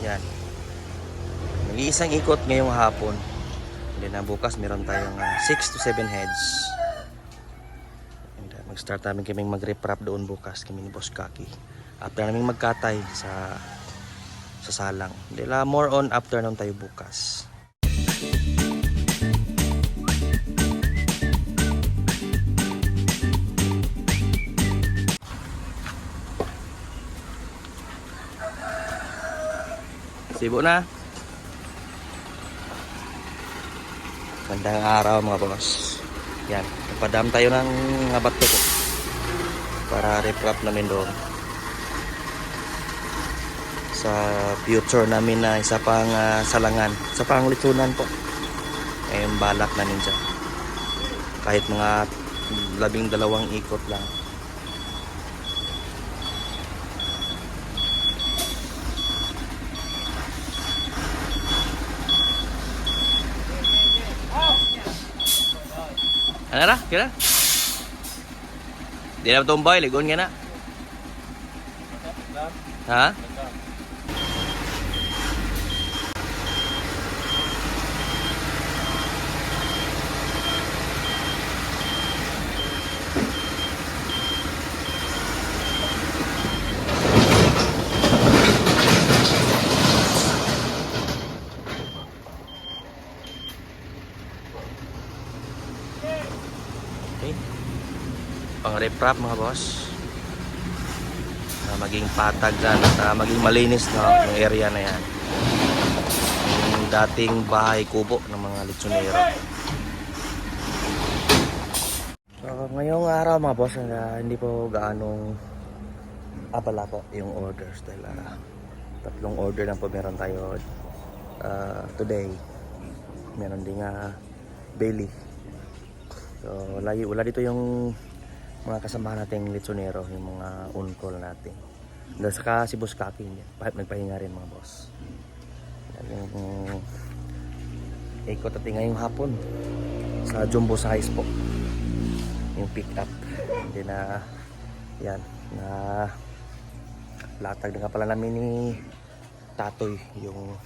Yan. Nag-iisang ikot ngayong hapon. And then uh, bukas meron tayong 6 to 7 heads. And uh, mag-start namin kaming mag-reprap doon bukas kami ni Boss Kaki. After namin magkatay sa sa salang. Dila more on afternoon tayo bukas. Sibo na. Magandang araw mga boss. Yan. Napadam tayo ng abato ko. Para reprap namin doon. Sa future namin na isa pang ah, salangan. Isa pang litsunan po. Eh, balak namin dyan. Kahit mga labing dalawang ikot lang. Ano na? Kira? Di na tumbay, ligon nga na. Ha? Okay. Pang reprap mga boss. Na maging patag na ah, maging malinis na yung area na yan. Yung dating bahay kubo ng mga litsonero. So, ngayong araw mga boss, ah, hindi po gaanong abala po yung orders dahil ah, tatlong order lang po meron tayo ah, today. Meron din nga Bailey. So, lagi, wala dito yung mga kasamahan nating litsonero, yung mga on-call natin. Dahil saka si Boss Kaki, nagpahinga rin mga boss. Yan yung ikot natin ngayong hapon sa jumbo size po. Yung pick up. Hindi na, yan, na latag na nga pala namin ni Tatoy yung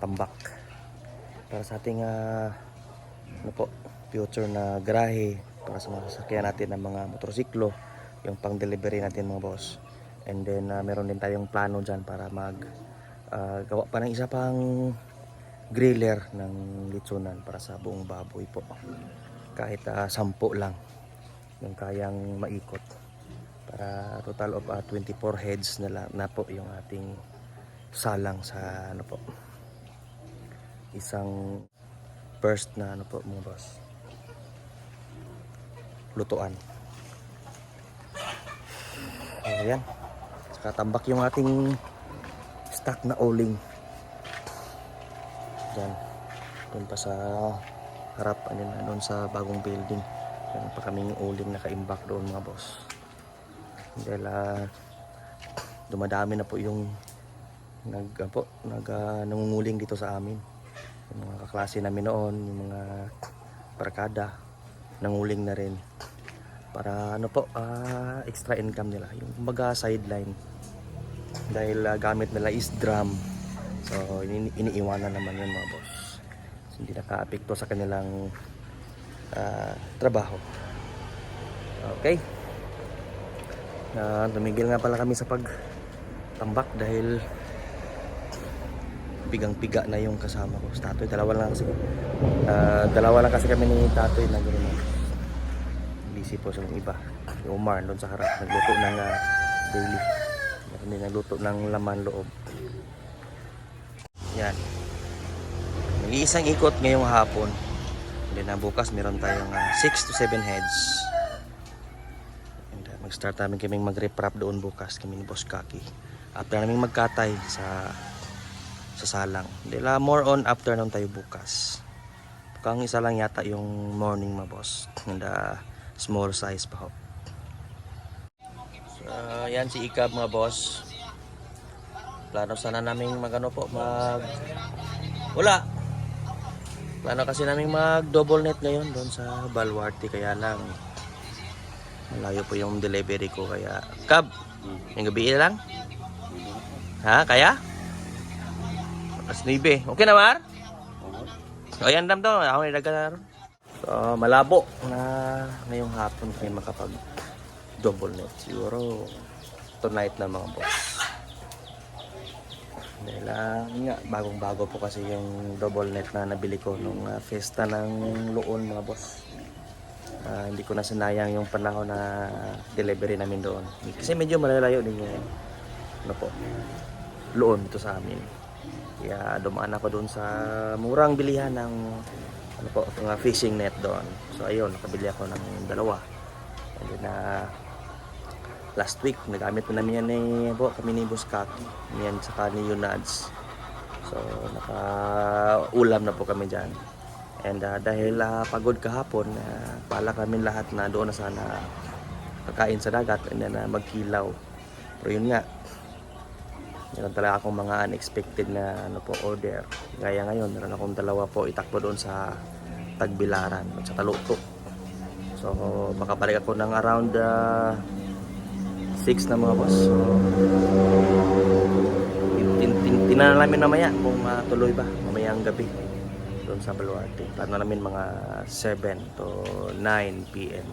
tambak. Para sa ating ah, ano po, future na garahe para sa mga sasakyan natin ng mga motorsiklo, yung pang delivery natin mga boss. And then ah, meron din tayong plano dyan para mag ah, gawa pa ng isa pang griller ng litsunan para sa buong baboy po. Kahit ah, sampu lang yung kayang maikot. Para total of ah, 24 heads na, lang, na po yung ating salang sa ano po isang first na ano po mga boss lutuan. Ayan. Saka tambak yung ating stock na oling dyan doon pa sa harap ano na doon sa bagong building. Yan pa kaming uling nakaimbak doon mga boss. Dahil ah, dumadami na po yung nag ah, po, nag ah, nangunguling dito sa amin. Yung mga kaklase namin noon yung mga barkada nanguling na rin. Para ano po ah, extra income nila. Yung kumbaga sideline. Dahil ah, gamit nila is drum. So ini iniiwanan naman yun mga boss. So, hindi naka-apekto sa kanilang ah, trabaho. Okay. Na tumigil nga pala kami sa pag tambak dahil pigang-piga na yung kasama ko sa tatoy dalawa lang kasi ah, dalawa lang kasi kami ni tatoy na gano'n po sa iba. Yung Omar doon sa harap nagluto ng uh, daily din nagluto ng laman loob. Yan. Nag-iisang ikot ngayong hapon. And then uh, bukas meron tayong 6 to 7 heads. And uh, mag-start namin kaming mag-reprap doon bukas kami ni Boss Kaki. After namin magkatay sa sa salang. Dila more on afternoon tayo bukas. Kang isa lang yata yung morning mga boss. And uh, small size pa ho. So, yan si Ikab mga boss. Plano sana namin magano po mag wala. Plano kasi namin mag double net ngayon doon sa Balwarte kaya lang malayo po yung delivery ko kaya Kab yung gabi lang? Ha kaya? As 9. Okay na, Mar? So, ayan dam to. Ako na dagan So, malabo na ngayong hapon kami makapag double net. Siguro tonight na mga boss. Dahil ah, yun nga, bagong-bago po kasi yung double net na nabili ko nung ah, fiesta ng loon mga boss. Ah, hindi ko na sinayang yung panahon na delivery namin doon. Kasi medyo malalayo din yung ano po, loon ito sa amin. Kaya dumaan ako doon sa murang bilihan ng ano po, mga fishing net doon. So ayun, nakabili ako ng dalawa. And then ah, last week, nagamit na namin yan ni po, kami ni Boss Kaki. Yan sa ni Yunads. So naka-ulam na po kami dyan. And ah, dahil ah, pagod kahapon, uh, pala kami lahat na doon na sana kakain sa dagat and then ah, magkilaw. Pero yun nga, meron talaga akong mga unexpected na ano po, order. Gaya ngayon, meron akong dalawa po itakbo doon sa Tagbilaran at sa Taluto. So, makabalik ako ng around 6 na mga boss. So, tin, tin, tinan namin mamaya kung ah, tuloy ba mamayang gabi doon sa Baluarte. Plano namin mga 7 to 9 p.m.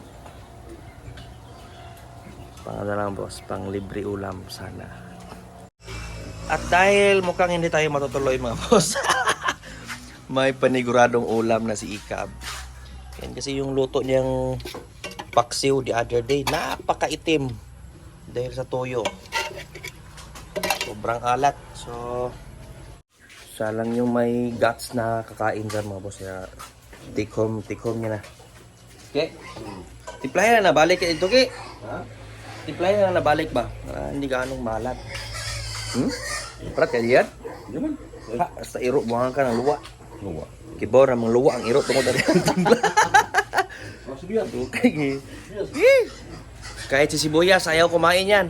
Pang lang boss, pang libre ulam sana. At dahil mukhang hindi tayo matutuloy mga boss, may paniguradong ulam na si Ikab. Yan kasi yung luto niyang paksiw the other day, napakaitim dahil sa toyo. Sobrang alat. So, siya lang yung may guts na kakain dyan mga boss. Kaya, take home, take home niya na. Okay? Tiplahin na nabalik ito, okay? Ha? Tiplahin na nabalik ba? Para hindi ganong malat. Hmm? Prat ka diyan? Ha, basta iro buhangan ka ng luwa. Luwa. Kibaw na mga luwa ang iro tungkol dari ang timpla. Oh, sabihan. Okay. Eh. Kahit si Sibuyas, ayaw kumain yan.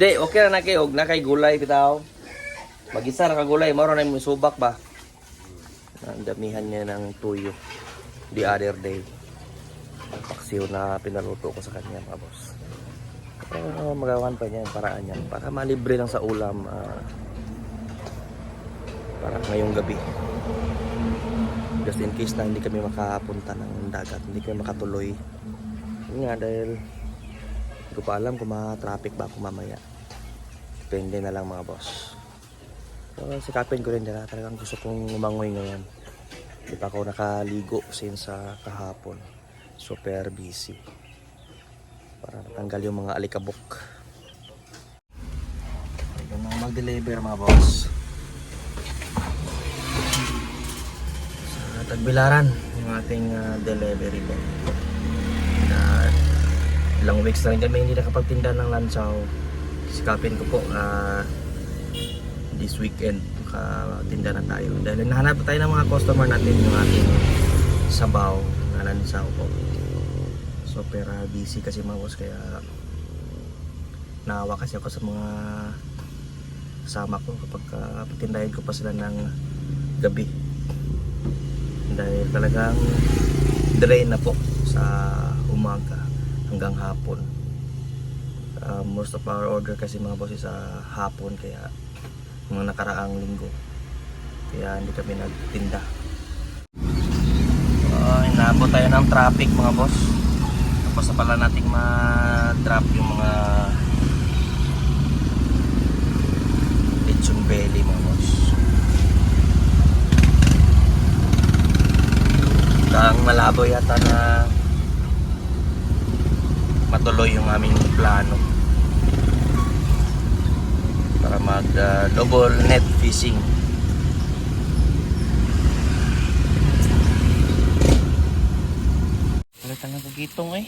Di, okay na na kayo. Huwag na kay gulay, bitaw. Mag-isa na kagulay. Maro na yung subak ba? Damihan niya ng tuyo. The other day. Ang paksiw na pinaluto ko sa kanya, mga boss. Pero magawan pa niya yung paraan niyan. Para malibre lang sa ulam. ah, para ngayong gabi. Just in case na hindi kami makapunta ng dagat. Hindi kami makatuloy. Yun nga, dahil hindi ko pa alam kung ma-traffic ba ako mamaya. Depende na lang mga boss. So, sikapin ko rin nila. Talagang gusto kong umangoy ngayon. Hindi pa ako nakaligo since sa kahapon. Super busy. Para natanggal yung mga alikabok. Ito na mag-deliver mga boss. Sa Tagbilaran, yung ating ah, delivery boy. Na ilang weeks na rin kami hindi nakapagtinda ng lansaw. Sikapin ko po ah, this weekend makatinda na tayo. Dahil nahanap tayo ng mga customer natin yung ating sabaw na lansaw po. So pera busy kasi mga boss kaya naawa kasi ako sa mga kasama ko kapag uh, patindahin ko pa sila ng gabi. Dahil talagang drain na po sa umaga hanggang hapon. Uh, most of our order kasi mga boss sa hapon kaya mga nakaraang linggo. Kaya hindi kami nagtinda. Uh, inaabot tayo ng traffic mga boss tapos na pala nating ma-drop yung mga lechon belly mga boss. Kang malabo yata na matuloy yung aming plano para mag uh, double net fishing Palitan ng kagitong eh.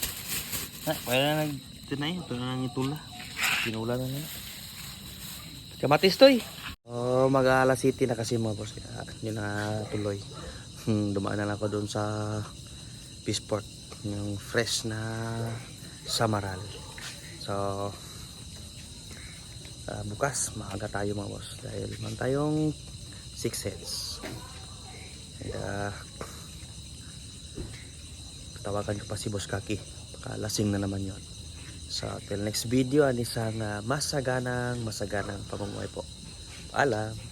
Ha, Kaya na nag ito na yun, ito na nang itula Pinula na nila. Kamatis to eh. Oh, mag alas city na kasi mga boss. Kaya hindi na tuloy. Hmm, dumaan na ako doon sa Peaceport yung fresh na samaral. So ah, bukas maaga tayo mga boss. Dahil man tayong 6 sets and uh, tawagan ko pa si Boss Kaki baka lasing na naman yon So, till next video, anisang uh, masaganang, masaganang pamumuhay po. Paalam.